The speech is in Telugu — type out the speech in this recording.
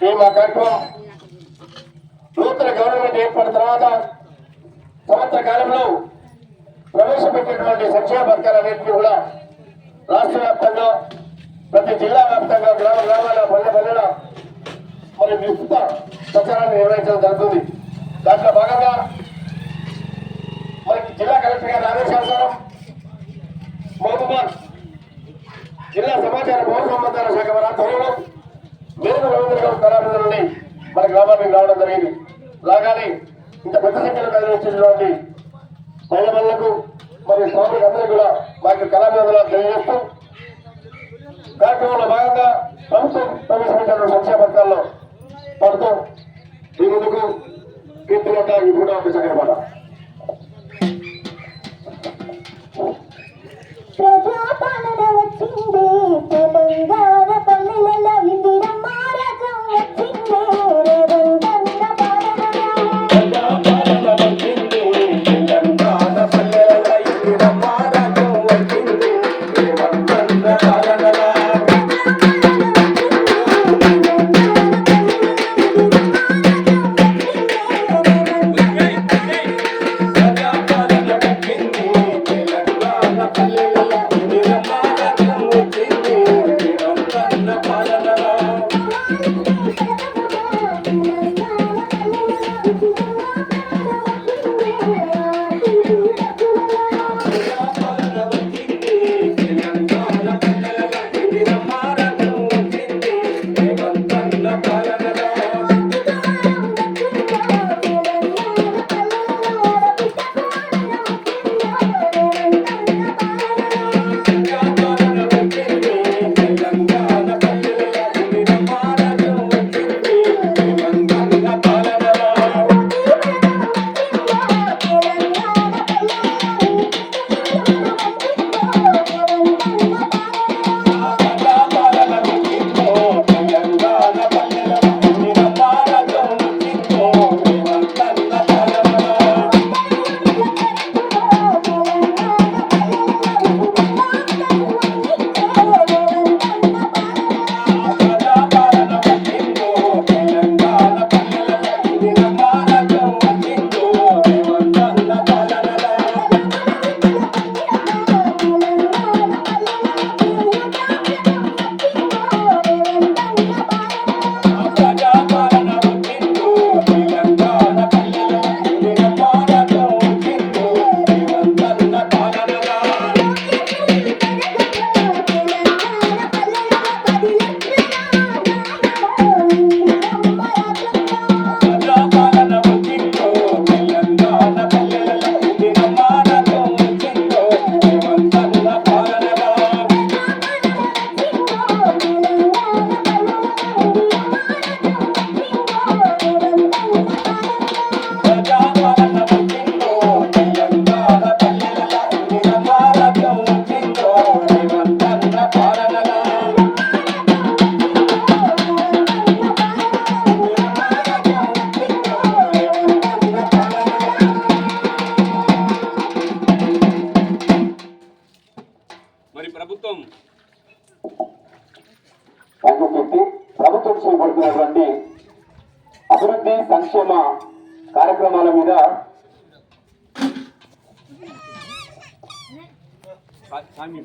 ఈ మా కార్యక్రమం నూతన గవర్నమెంట్ ఏర్పడిన తర్వాత సంవత్సర కాలంలో ప్రవేశపెట్టినటువంటి సంక్షేమ పథకాలన్నింటినీ కూడా రాష్ట్ర వ్యాప్తంగా ప్రతి జిల్లా వ్యాప్తంగా గ్రామ గ్రామాల పల్లె పల్లెల మరి విస్తృత ప్రచారాన్ని నిర్వహించడం జరుగుతుంది. దాంట్లో భాగంగా మరి జిల్లా కలెక్టర్ గారి ఆదేశానుసారం మహబూబాద్ జిల్లా సమాచార పౌర సంబంధాల శాఖ వారి ఆధ్వర్యంలో మేరకు రవీంద్ర కళాభివృద్ధి నుండి మన గ్రామానికి రావడం జరిగింది. రాగానే ఇంత పెద్ద సంఖ్యలో కదిలించినటువంటి మహిళలకు మరియు స్వామికి అందరికీ కూడా మాకు కళాభివృద్ధిలో తెలియజేస్తూ కార్యక్రమంలో భాగంగా ప్రభుత్వం ప్రవేశపెట్టిన సంక్షేమ పథకాల్లో పడుతూ ఈ ముందుకు కీర్తిగట్ట ఈ కూడా ఒక చక్కరమాట ప్రజాపాలన ప్రభుత్వం. అని చెప్పి ప్రభుత్వం చేపడుతున్నటువంటి అభివృద్ధి సంక్షేమ కార్యక్రమాల మీద మీ